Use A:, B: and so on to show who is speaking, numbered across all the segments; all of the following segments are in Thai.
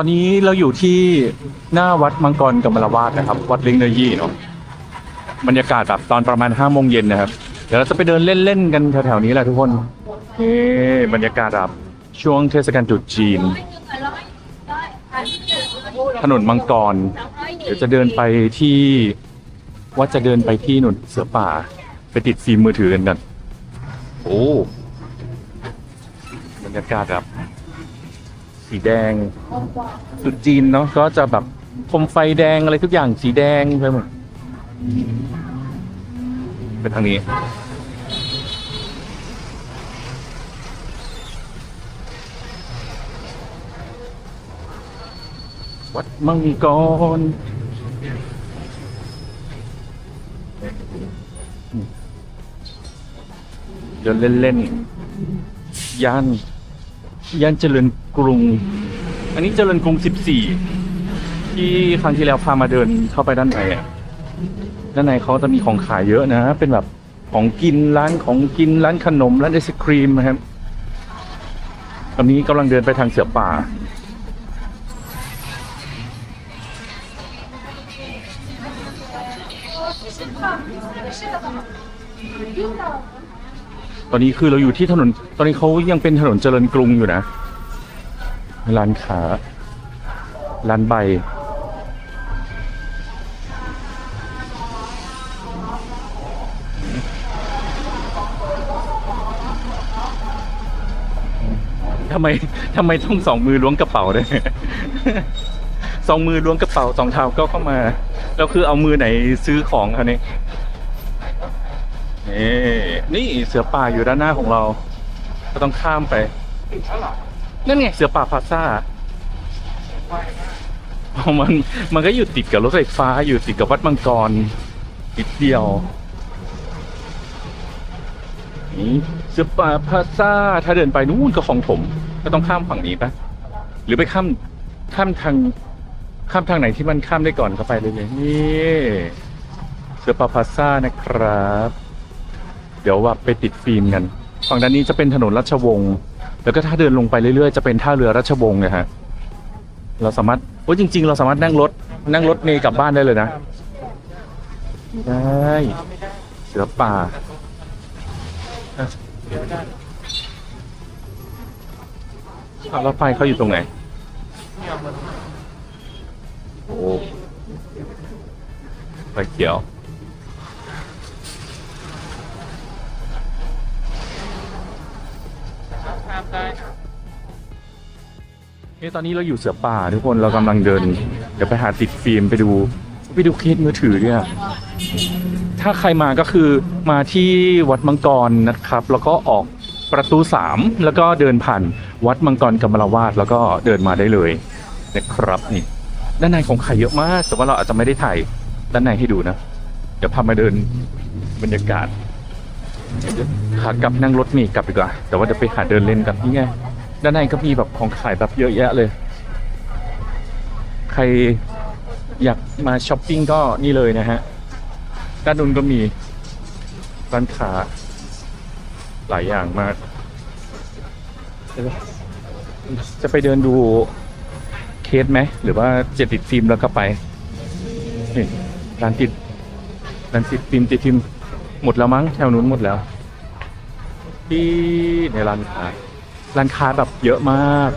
A: ตอนนี้เราอยู่ที่หน้าวัดมังกรกำมะลวาดนะครับ วัดลิงเนอยี่เนาะบรรยากาศแบบตอนประมาณห้าโมงเย็นนะครับ เดี๋ยวเราจะไปเดินเล่นๆกันแถวๆนี้แหละทุกคนเอ๊บรรยากาศแบบช่วงเทศกาลตรุษจีน ถนนมังกร เดี๋ยวจะเดินไปที่ว่าจะเดินไปที่หนุนเสือป่า ไปติดฟิล์มมือถือกันกันโอ้บรรยากาศแบบ สีแดงตรุษจีนเนาะก็จะแบบโคมไฟแดงอะไรทุกอย่างสีแดงไปหมดเป็นทางนี้วัดมังกรเดินเล่นๆย่าน ย่านเจริญกรุง อันนี้เจริญกรุง 14 ที่ครั้งที่แล้วพามาเดินเข้าไปด้านในอะ ด้านในเขาจะมีของขายเยอะนะ เป็นแบบของกินร้านของกินร้านขนมร้านไอศครีมนะครับ ตอนนี้กำลังเดินไปทางเสือป่า ตอนนี้คือเราอยู่ที่ถนน ตอนนี้เขายังเป็นถนนเจริญกรุงอยู่นะ ร้านขาร้านใบ ทำไมทำไมต้องสองมือล้วงกระเป๋าด้วยสองมือล้วงกระเป๋าสองเท้าก็เข้ามา แล้วคือเอามือไหนซื้อของคะเนี่ยนี่ นี่เสือป่าอยู่ด้านหน้าของเราก็ต้องข้ามไป นั่นไงเสือป่าพลาซ่าอ๋อมันมันก็อยู่ติดกับรถไฟฟ้าอยู่ติดกับวัดมังกรติดเดียวนี่เสือป่าพลาซ่าถ้าเดินไปนู่นก็ของผมก็ต้องข้ามฝั่งนี้ปะหรือไปข้ามข้ามทางข้ามทางไหนที่มันข้ามได้ก่อนก็ไปเลยเลยนี่เสือป่าพลาซ่านะครับเดี๋ยวว่าไปติดฟิล์มกัน ฝั่งด้านนี้จะเป็นถนนราชวงศ์แล้วก็ถ้าเดินลงไปเรื่อยๆ จะเป็นท่าเรือราชวงศ์นะฮะเราสามารถโอ้จริง ๆ เราสามารถนั่งรถนั่งรถเมล์กลับบ้านได้เลยนะได้เสือป่าอะอะแล้วไฟเขาอยู่ตรงไหนโอ้ไฟเขียว นี่ตอนนี้เราอยู่เสือป่าทุกคนเรากำลังเดิน เดี๋ยวไปหาติดฟิล์มไปดูไปดูเคสมือถือเนี่ยถ้าใครมาก็คือมาที่วัดมังกรนะครับ แล้วก็ออกประตูสามแล้วก็เดินผ่านวัดมังกรกำมะลวาดแล้วก็เดินมาได้เลยนะครับนี่ด้านในของไขายเยอะมากแต่ว่าเราอาจจะไม่ได้ถ่ายด้านในให้ดูนะ เดี๋ยวพามาเดินบรรยากาศ ขากลับนั่งรถมล์กลับดีกว่า แต่ว่าเดี๋ยวไปหาเดินเล่นกันนี่ไง ด้านในก็มีแบบของขายแบบเยอะแยะเลย ใครอยากมาช้อปปิ้งก็นี่เลยนะฮะ ด้านนู้นก็มีร้านค้าหลายอย่างมาก จะไปเดินดูเคสไหม หรือว่าจะติดฟิล์มแล้วก็ไปนี่ร้านติดร้านติดฟิล์มติดฟิล์ม หมดแล้วมั้งแถวนู้นหมดแล้วที่ในร้านค้าร้านค้าแบบเยอะมาก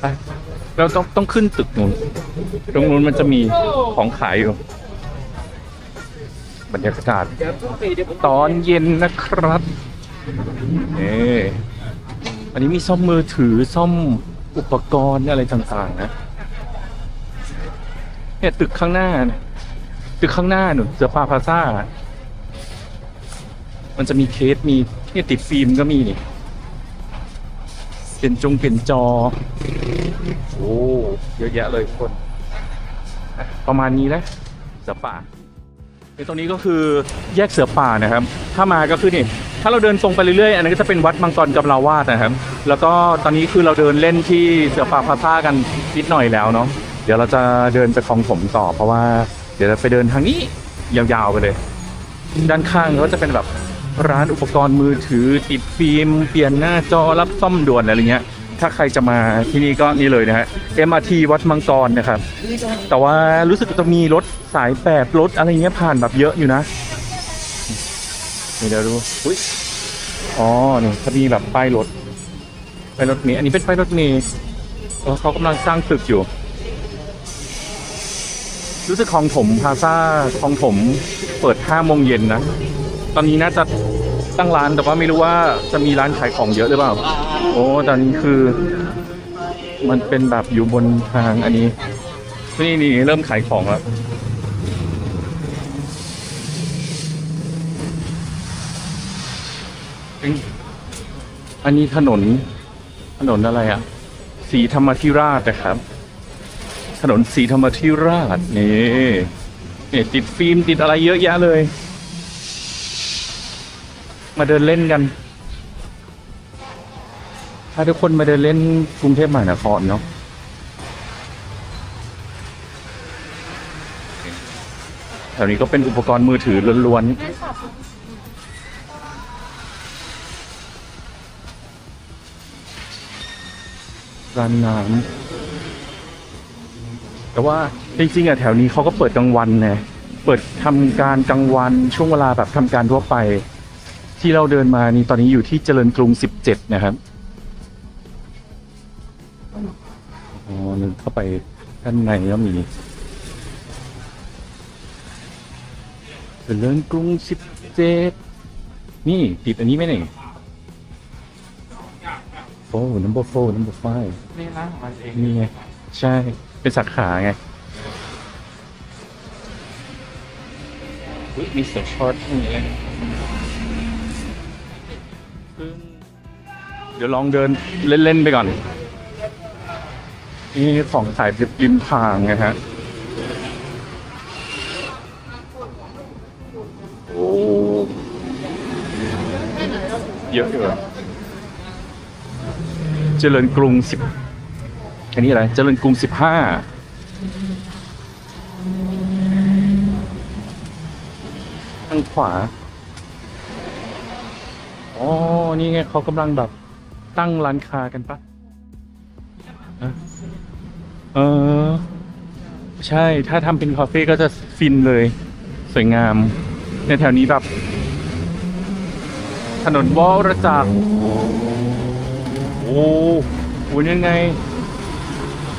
A: ไปเราต้องต้องขึ้นตึกนู้นตรงนู้นมันจะมีของขายอยู่บรรยากาศตอนเย็นนะครับนี่อันนี้มีซ่อมมือถือซ่อมอุปกรณ์อะไรต่างๆนะเนี่ยตึกข้างหน้าเนี่ยตึกข้างหน้าหนุนเสือปาพลาซ่า มันจะมีเคสมีเนี่ยติดฟิล์มก็มีนี่เป็นจงเป็นจอ โอ้เยอะแยะเลยคนอะประมาณนี้แหละเสือป่าในตรงนี้ก็คือแยกเสือป่านะครับ ถ้ามาก็คือนี่ถ้าเราเดินตรงไปเรื่อยๆ อันนั้นก็จะเป็นวัดมังกรกำลาวาดนะครับ แล้วก็ตอนนี้คือเราเดินเล่นที่เสือป่าพาซ่ากันนิดหน่อยแล้วเนาะเดี๋ยวเราจะเดินไปคลองถมต่อ เพราะว่าเดี๋ยวเราไปเดินทางนี้ยาวๆไปเลย ด้านข้างก็จะเป็นแบบ ร้านอุปกรณ์มือถือติดฟิล์มเปลี่ยนหน้าจอรับซ่อมด่วนอะไรเงี้ย ถ้าใครจะมาที่นี่ก็นี่เลยนะฮะ MRT วัดมังกรนะครับ แต่ว่ารู้สึกจะมีรถสายแปดรถอะไรเงี้ยผ่านแบบเยอะอยู่นะเดี๋ยวดูอุ้ยอ๋อนี่เขามีแบบป้ายรถป้ายรถเมล์อันนี้เป็นป้ายรถเมล์เขากำลังสร้างตึกอยู่ รู้สึกคลองถมพาซ่าคลองถมเปิด5โมงเย็นนะ ตอนนี้น่าจะตั้งร้านแต่ว่าไม่รู้ว่าจะมีร้านขายของเยอะหรือเปล่า โอ้ตอนนี้คือ มันเป็นแบบอยู่บนทางอันนี้นี่นี่เริ่มขายของแล้วอันนี้ถนน ถนนอะไรอะสีธรรมธิราชนะครับ ถนนสีธรรมธิราชนี่นี่ติดฟิล์มติดอะไรเยอะแยะเลย มาเดินเล่นกัน ถ้าทุกคนมาเดินเล่นกรุงเทพมหานครเนาะแถวนี้ก็เป็นอุปกรณ์มือถือล้วนๆร้านน้ำแต่ว่าจริงๆอะแถวนี้เขาก็เปิดกลางวันไงเปิดทำการกลางวันช่วงเวลาแบบทำการทั่วไป ที่เราเดินมานี่ตอนนี้อยู่ที่เจริญกรุง 17 นะครับอ๋อนึกเข้าไปด้านในก็มีเจริญกรุง 17 นี่ ติดอันนี้ไหมเนี่ยโอ้ number four number five
B: นี่ร้านของมันเอง
A: นี่ไง ใช่ เป็นสาขาไงอุ๊ยมีเสือช็อตนี่เองเดี๋ยวลองเดินเล่น ๆ ไปก่อน นี่ของขายริมทางไงฮะ โอ้เยอะอยู่เจริญกรุงสิบอันนี้อะไร เจริญกรุงสิบห้าทางขวา อ๋อ นี่ไงเขากำลังแบบ ตั้งร้านค้ากันปะเออเอใช่ ถ้าทำเป็นคาเฟ่ก็จะฟินเลย สวยงาม ในแถวนี้แบบ ถนนวอรจักรโอ้โหยังไง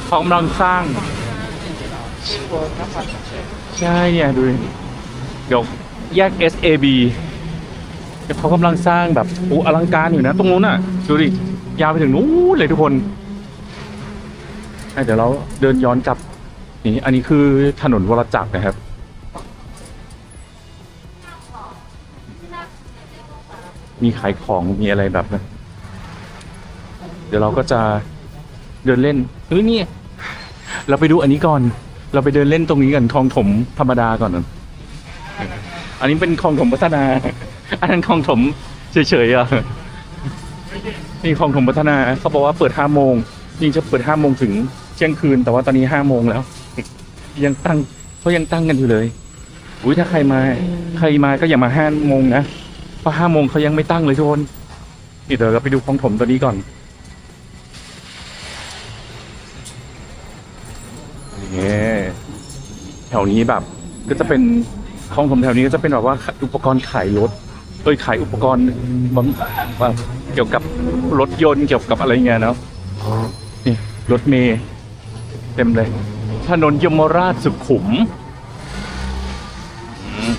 A: เขากำลังสร้าง ใช่เนี่ยดูเดี๋ยวแยก SAB เขากำลังสร้างแบบโอ้อลังการอยู่นะ ตรงนู้นน่ะ ดูดิ ยาวไปถึงนู้นเลยทุกคนเดี๋ยวเราเดินย้อนกลับ นี่อันนี้คือถนนวรจักรนะครับ มีขายของมีอะไรแบบนั้นเดี๋ยวเราก็จะเดินเล่นเฮ้ยนี่ เราไปดูอันนี้ก่อน เราไปเดินเล่นตรงนี้กันคลองถมธรรมดาก่อนนะอันนี้เป็นคลองถมพัฒนา อันนั้นคลองถมเฉยๆอะนี่คลองถมพัฒนาเขาบอกว่าเปิดห้าโมงจริงจะเปิดห้าโมงถึงเที่ยงคืน แต่ว่าตอนนี้ห้าโมงแล้ว ยังตั้งเขายังตั้งกันอยู่เลยอุ้ยถ้าใครมา ใครมาก็อย่ามาห้าโมงนะเพราะห้าโมงเขายังไม่ตั้งเลยทุกคนนี่เดี๋ยวเราไปดูคลองถมตัวนี้ก่อนนี่แถวนี้แบบ ก็จะเป็นคลองถมแถวนี้ก็จะเป็นแบบว่าอุปกรณ์ขายรถ เอ้ยขายอุปกรณ์บางเกี่ยวกับรถยนต์เกี่ยวกับอะไรเงี้ยเนาะนี่รถเมย์เต็มเลยถนนยมราชสุขุมอืม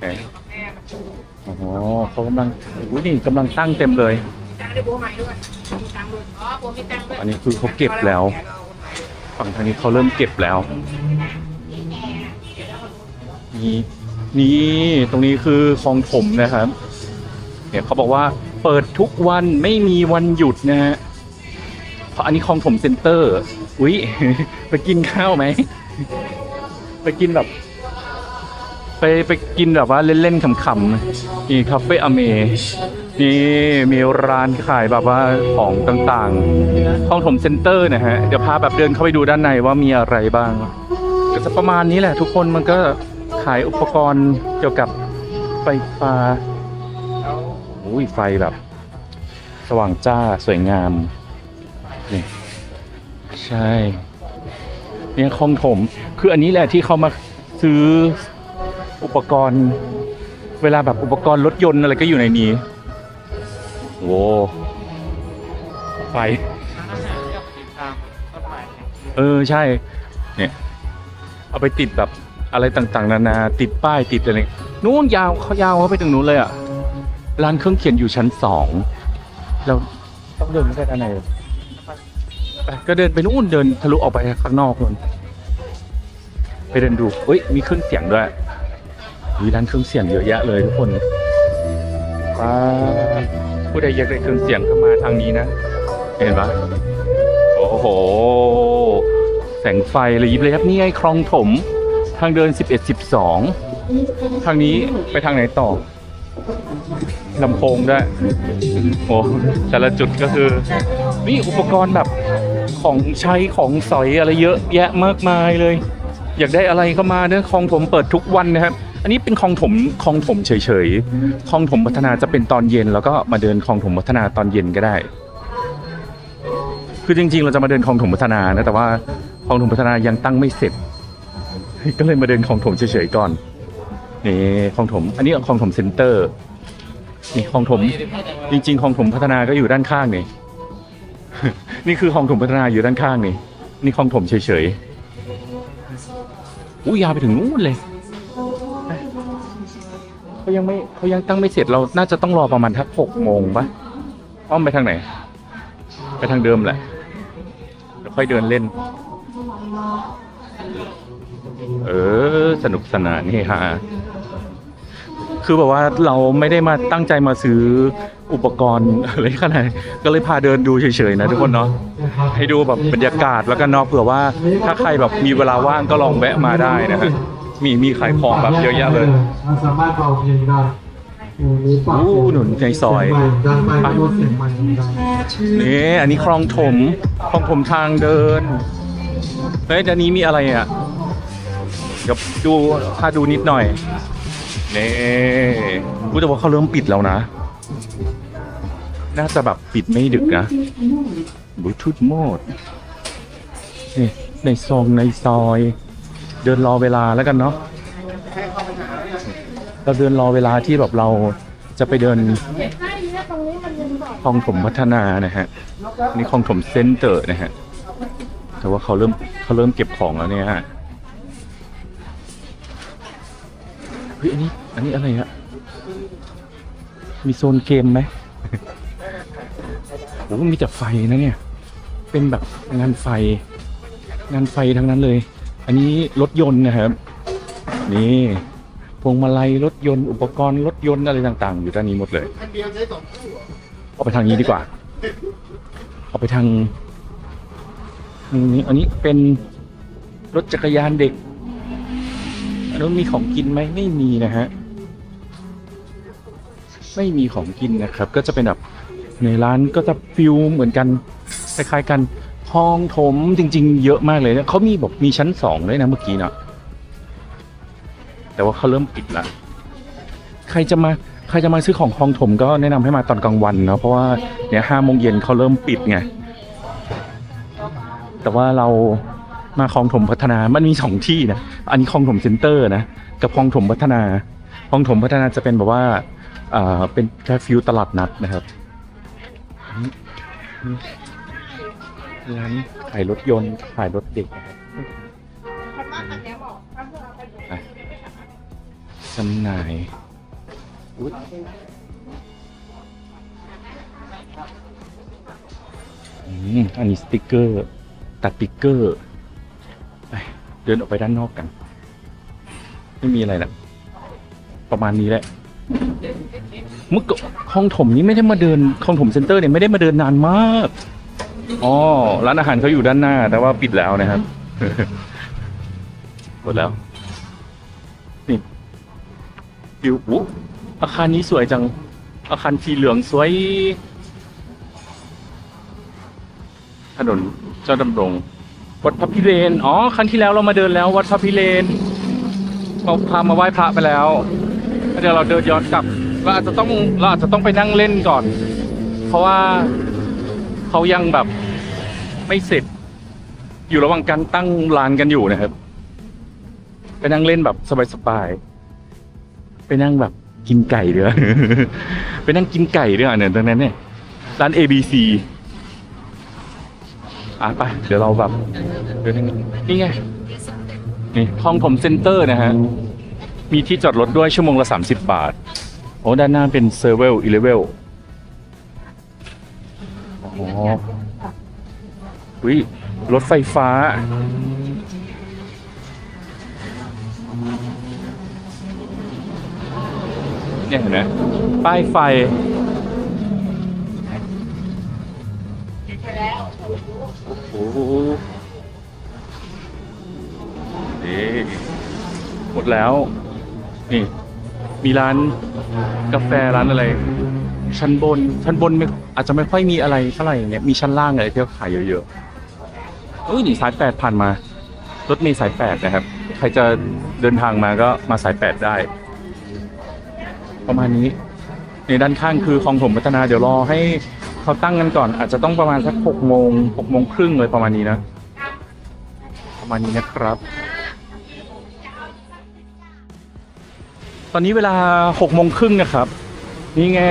A: เอ๊ะอ๋อเขากำลังอุ้ยนี่กำลังตั้งเต็มเล
C: ย
A: อันนี้คือเขาเก็บแล้ว ฝั่งทางนี้เขาเริ่มเก็บแล้ว นี่นี่ตรงนี้คือคลองถมนะครับ เนี่ยเขาบอกว่าเปิดทุกวันไม่มีวันหยุดนะฮะเพราะอันนี้คลองถมเซ็นเตอร์ อุ๊ย ไปกินข้าวไหม ไปกินแบบ ไปไปกินแบบว่าเล่นๆขำๆนี่คาเฟ่อเมนี่มีร้านขายแบบว่าของต่างๆคลองถมเซ็นเตอร์นะฮะ เดี๋ยวพาแบบเดินเข้าไปดูด้านในว่ามีอะไรบ้างก็จะประมาณนี้แหละทุกคนมันก็ ขายอุปกรณ์เกี่ยวกับไฟฟ้าโอ้อุ้ยไฟแบบ สว่างจ้าสวยงาม นี่ ใช่ เนี่ยคลองถม คืออันนี้แหละที่เขามาซื้ออุปกรณ์ เวลาแบบอุปกรณ์รถยนต์อะไรก็อยู่ในนี้โว้ไฟ เออ ใช่ เนี่ย เอาไปติดแบบ อะไรต่างๆ นานาติดป้ายติดอะไรนู้นยาวเขายาวเขาไปถึงนู้นเลยอะร้านเครื่องเขียนอยู่ชั้นสองเราต้องเดินไปด้านในไปก็เดินไปนู้นเดินทะลุออกไปข้างนอกนู่นไปเดินดูเฮ้ยมีเครื่องเสียงด้วยมีร้านเครื่องเสียงเยอะแยะเลยทุกคนป้าผู้ใดอยากได้เครื่องเสียงก็มาทางนี้นะ เห็นปะโอ้โห แสงไฟเลยยิบเลยครับนี่ไงคลองถม ทางเดิน 11 12 ทางนี้ไปทางไหนต่อลำโพงด้วยโอ้แต่ละจุดก็คือ นี่อุปกรณ์แบบของใช้ของสอยอะไรเยอะแยะมากมายเลย อยากได้อะไรก็มาเนอะคลองถมเปิดทุกวันนะครับ อันนี้เป็นคลองถมคลองถมเฉยๆคลองถมพัฒนาจะเป็นตอนเย็น แล้วก็มาเดินคลองถมพัฒนาตอนเย็นก็ได้ คือจริงๆ เราจะมาเดินคลองถมพัฒนานะแต่ว่าคลองถมพัฒนายังตั้งไม่เสร็จ ก็เลยมาเดินคลองถมเฉยๆก่อน นี่คลองถม อันนี้คลองถมเซ็นเตอร์ นี่คลองถม จริงๆคลองถมพัฒนาก็อยู่ด้านข้างนี่ นี่คือคลองถมพัฒนาอยู่ด้านข้างนี่ นี่คลองถมเฉยๆอู้ยาวไปถึงนู้นเลยเขายังไม่เขายังตั้งไม่เสร็จเรา น่าจะต้องรอประมาณทักหกโมงปะอ้อมไปทางไหน ไปทางเดิมแหละเดี๋ยวค่อยเดินเล่น เออ สนุกสนานเฮฮาคือแบบว่าเราไม่ได้มาตั้งใจมาซื้ออุปกรณ์อะไรขนาดก็เลยพาเดินดูเฉยๆนะทุกคนเนาะให้ดูแบบบรรยากาศแล้วกันเนาะเผื่อว่าถ้าใครแบบมีเวลาว่างก็ลองแวะมาได้นะฮะมีมีขายของแบบเยอะแยะเลย
B: สามารถเป่าเพลงได้
A: อู้หนุนในซอย
B: เสีงใหม่ดังไปลดเสียงใหม่ได้
A: นี่อันนี้คลองถมคลองถมทางเดิน เฮ้ยอันนี้มีอะไรอะเดี๋ยวดูถ้าดูนิดหน่อยนี่กูแต่ว่าเขาเริ่มปิดแล้วนะ น่าจะแบบปิดไม่ดึกนะบลูทูธโหมดนี่ในซองในซอย เดินรอเวลาแล้วกันเนาะเราเดินรอเวลาที่แบบเราจะไปเดินคลองถมพัฒนานะฮะ นี่คลองถมเซ็นเตอร์นะฮะ แต่ว่าเขาเริ่ม เขาเริ่มเก็บของแล้วเนี่ยฮะเฮ้ยอันนี้ อันนี้อะไรฮะมีโซนเกมไหมโอ้มีแต่ไฟนะเนี่ย เป็นแบบงานไฟ งานไฟทั้งนั้นเลย อันนี้รถยนต์นะครับ นี่พวงมาลัยรถยนต์อุปกรณ์รถยนต์อะไรต่าง ๆ อยู่ด้านนี้หมดเลยออกไปทางนี้ดีกว่าออกไปทางทาง นี้อันนี้เป็นรถจักรยานเด็กอันนู้นมีของกินไหมไม่มีนะฮะ ไม่มีของกินนะครับ ก็จะเป็นแบบในร้านก็จะฟิลเหมือนกันคล้ายๆกันห้องถมจริง ๆ เยอะมากเลยนะเขามีบอกมีชั้นสองเลยนะเมื่อกี้เนาะแต่ว่าเขาเริ่มปิดละใครจะมาใครจะมาซื้อของคลองถมก็แนะนำให้มาตอนกลางวันเนาะเพราะว่าเนี่ยห้าโมงเย็นเขาเริ่มปิดไง แต่ว่าเรามาคลองถมพัฒนา มันมีสองที่นะ อันนี้คลองถมเซ็นเตอร์นะ กับคลองถมพัฒนา คลองถมพัฒนาจะเป็นแบบว่าอ่าเป็นแค่ฟิวตลาดนัดนะครับ ร้านขายรถยนต์ ขายรถเด็กนะครับจำหน่ายอันนี้สติกเกอร์ ตัดสติกเกอร์ เดินออกไปด้านนอกกัน ไม่มีอะไรละประมาณนี้แหละเมื่อก่อนคลองถมนี้ไม่ได้มาเดินคลองถมเซ็นเตอร์เนี่ยไม่ได้มาเดินนานมากอ๋อร้านอาหารเขาอยู่ด้านหน้า แต่ว่าปิดแล้วนะครับหมดแล้วนี่วิวอุ๊อาคารนี้สวยจัง อาคารสีเหลืองสวย ถนน เจ้าดำรงวัดพระพิเรนอ๋อครั้งที่แล้วเรามาเดินแล้ว วัดพระพิเรนเราพามาไหว้พระไปแล้วเดี๋ยวเราเดินย้อนกลับเราอาจจะต้องเราอาจจะต้องไปนั่งเล่นก่อน เพราะว่าเขายังแบบไม่เสร็จ อยู่ระหว่างการตั้งร้านกันอยู่นะครับไปนั่งเล่นแบบสบายๆไปนั่งแบบกินไก่เด้อไปนั่งกินไก่เด้อเนี่ยตรงนั้นเนี่ยร้าน ABC อะไป เดี๋ยวเราแบบเดี๋ยวนี่ไง นี่คลองถมเซ็นเตอร์นะฮะ มีที่จอดรถด้วยชั่วโมงละ 30 บาท โอ้ด้านหน้าเป็นเซอร์เวลอีเลเวลอ๋อวิรถไฟฟ้า เนี่ยเห็นไหมป้ายไฟ โอ้โหนี่หมดแล้ว นี่ มีร้านกาแฟร้านอะไร ชั้นบน ชั้นบนไม่อาจจะไม่ค่อยมีอะไรเท่าไหร่เนี่ยมีชั้นล่างอะไรที่เขาขายเยอะๆเอ้ยนี่สายแปดผ่านมารถเมล์สายแปดนะครับ ใครจะเดินทางมาก็มาสายแปดได้ ประมาณนี้ ในด้านข้างคือคลองถมพัฒนาเดี๋ยวรอให้ เขาตั้งกันก่อน อาจจะต้องประมาณสักหกโมงหกโมงครึ่งเลยประมาณนี้นะ ประมาณนี้นะครับ ตอนนี้เวลาหกโมงครึ่งนะครับ นี่ไง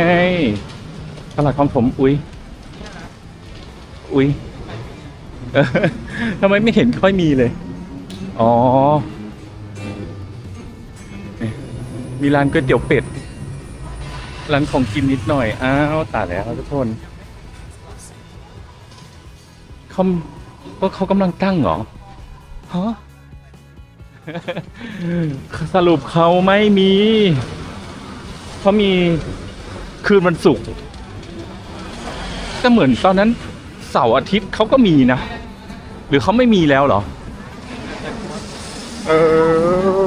A: ตลาดคองถมอุ้ยอุ้ยทำไมไม่เห็นค่อยมีเลย อ๋อ มีร้านก๋วยเตี๋ยวเป็ด ร้านของกินนิดหน่อย อ้าวตายแล้วทุกคน เขาว่าเขากำลังตั้งเหรอฮะสรุปเขาไม่มีเขามีคืนวันศุกร์ก็เหมือนตอนนั้นเสาร์อาทิตย์เขาก็มีนะ หรือเขาไม่มีแล้วเหรอ เออ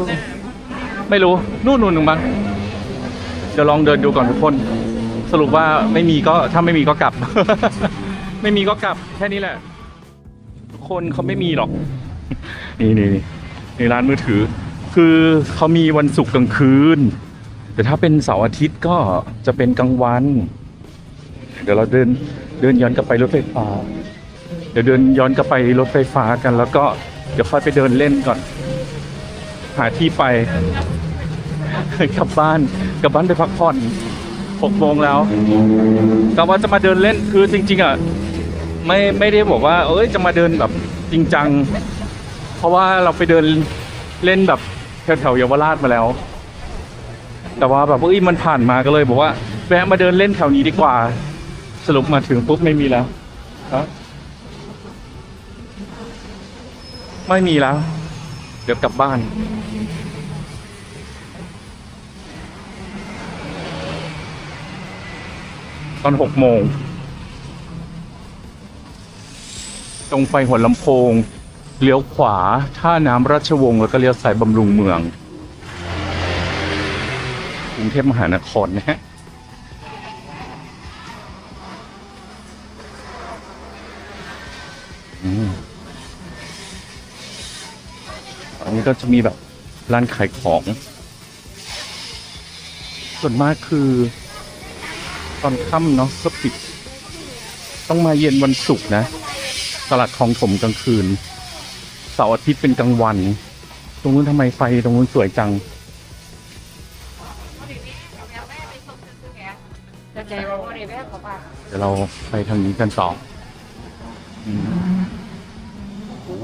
A: ไม่รู้ นู่นนู่นหนึ่งบ้างเดี๋ยวลองเดินดูก่อนทุกคน สรุปว่าไม่มีก็ถ้าไม่มีก็กลับ ไม่มีก็กลับแค่นี้แหละทุก คนเขาไม่มีหรอก นี่นี่นี่ในร้านมือถือ คือเขามีวันศุกร์กลางคืน แต่ถ้าเป็นเสาร์อาทิตย์ก็จะเป็นกลางวัน เดี๋ยวเราเดินเดินย้อนกลับไปรถไฟฟ้า เดี๋ยวเดินย้อนกลับไปรถไฟฟ้ากัน แล้วก็เดี๋ยวค่อยไปเดินเล่นก่อน หาที่ไปกลับบ้านกลับบ้านไปพักผ่อนหกโมงแล้วกะว่าจะมาเดินเล่นคือจริง ๆอะ ไม่ไม่ได้บอกว่า เอ้ยจะมาเดินแบบจริงจัง เพราะว่าเราไปเดินเล่นแบบแถวแถวเยาวราชมาแล้ว แต่ว่าแบบเอ้ยมันผ่านมาก็เลยบอกว่าแวะมาเดินเล่นแถวนี้ดีกว่า สรุปมาถึงปุ๊บไม่มีแล้วฮะไม่มีแล้ว เดี๋ยวกลับบ้าน ตอนหกโมง ตรงไปหัวลำโพง เลี้ยวขวาท่าน้ำราชวงศ์แล้วก็เลี้ยวสายบำรุงเมืองกรุงเทพมหานครนะฮะอันนี้ก็จะมีแบบร้านขายของ ส่วนมากคือ ตอนค่ำเนาะก็ปิด ต้องมาเย็นวันศุกร์นะ ตลาดคลองถมกลางคืนเสาร์อาทิตย์เป็นกลางวัน ตรงนู้นทำไมไฟตรงนู้นสวยจัง เดี๋ยวเราไปทางนี้กันต่ออืมโอ้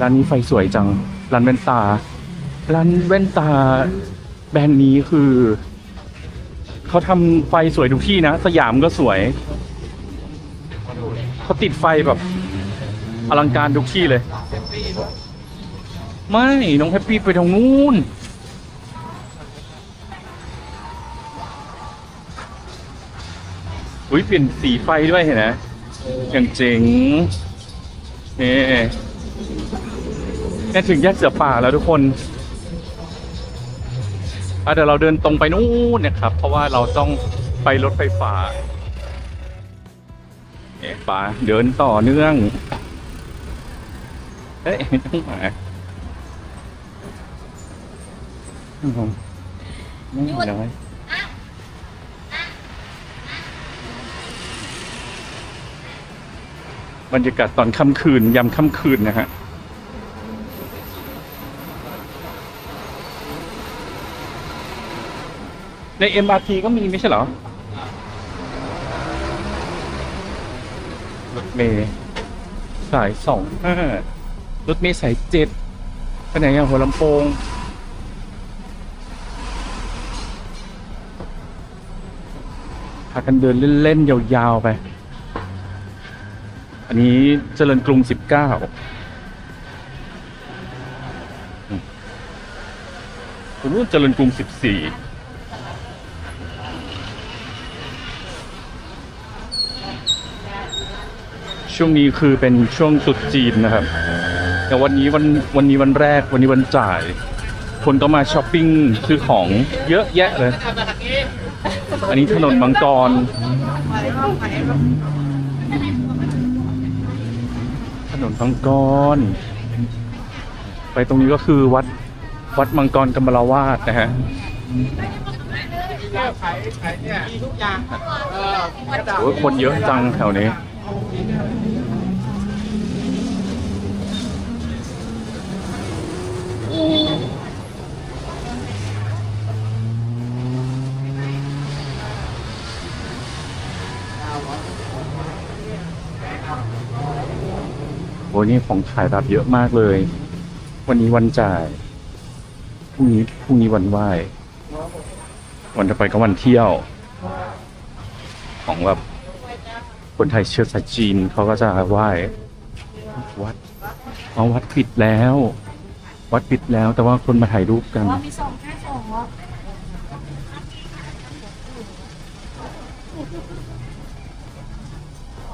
A: ร้านนี้ไฟสวยจัง ร้านแว่นตา ร้านแว่นตาแบรนด์นี้คือ เขาทำไฟสวยทุกที่นะ สยามก็สวย เขาติดไฟแบบอลังการทุกที่เลย ไม่ น้องแฮปปี้ไปทางนู้นอุ้ยเปลี่ยนสีไฟด้วยเห็นไหมอย่างเจ๋งนี่นี่ถึงแยกเสือป่าแล้วทุกคนเดี๋ยวเราเดินตรงไปนู่นนะครับ เพราะว่าเราต้องไปรถไฟฟ้า ป่าเดินต่อเนื่อง เอ้ยไม่ต้องหมาไม่น้อยบรรยากาศตอนค่ำคืนยามค่ำคืนนะฮะใน MRT ก็มีไม่ใช่เหรอ รถเมย์สายสองห้ารถเมย์สายเจ็ดไปไหนอะหัวลำโพงพากันเดินเล่น ๆ ยาว ๆ ไป อันนี้เจริญกรุงสิบเก้าคุณนู้นเจริญกรุงสิบสี่ ช่วงนี้คือเป็นช่วงตรุษจีนนะครับแต่วันนี้วันวันนี้วันแรกวันนี้วันจ่าย คนก็มาช้อปปิ้งซื้อของเยอะแยะเลย อันนี้ถนนมังกรถนนมังกร ไปตรงนี้ก็คือวัดวัดมังกรกำมะลาวาดนะฮะ
D: ขายขายเนี่ยมีทุกอย่าง
A: โอ้คนเยอะจังแถวนี้ อ้ยนี่ของขายแบบเยอะมากเลย วันนี้วันจ่ายพรุ่งนี้พรุ่งนี้วันไหว้ วันต่อไปก็วันเที่ยว ของแบบคนไทยเชื้อสายจีนเขาก็จะไหว้วัดเอาวัดปิดแล้ว วัดปิดแล้วแต่ว่าคนมาถ่ายรูปกัน
C: ว่ามีสองแค่สองเหรอ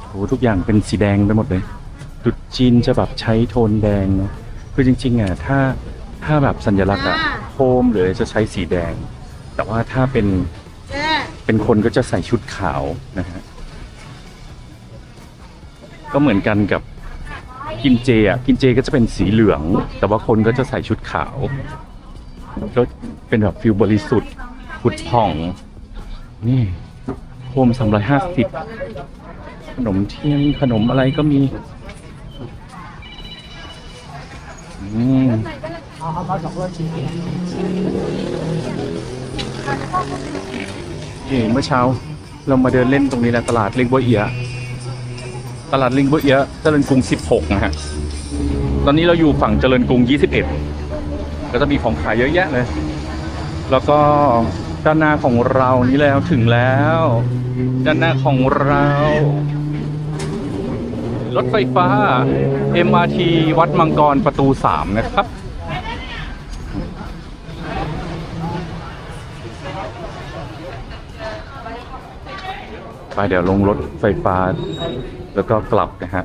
A: โอ้ทุกอย่างเป็นสีแดงไปหมดเลย ตรุดจีนจะแบบใช้โทนแดงนะคือจริงๆอะถ้าถ้าแบบสัญลักษณ์อะโคมหรือจะใช้สีแดง แต่ว่าถ้าเป็น
C: เจ๊
A: เป็นคนก็จะใส่ชุดขาวนะฮะก็เหมือนกันกับกินเจอะกินเจก็จะเป็นสีเหลือง แต่ว่าคนก็จะใส่ชุดขาวก็เป็นแบบฟิลบริสุทธิ์ผุดผ่อง นี่โคมสามร้อยห้าสิบขนมเทียนขนมอะไรก็มี อืมนี่เมื่อเช้าเรามาเดินเล่นตรงนี้นะตลาดลิงบัวเอีย ตลาดลิงบัวเอียเจริญกรุง 16 นะฮะ ตอนนี้เราอยู่ฝั่งเจริญกรุง 21 ก็จะมีของขายเยอะแยะเลย แล้วก็ด้านหน้าของเรานี่แล้วถึงแล้ว ด้านหน้าของเรา รถไฟฟ้า MRT วัดมังกรประตู 3 นะครับ ไปเดี๋ยวลงรถไฟฟ้าแล้วก็กลับนะฮะ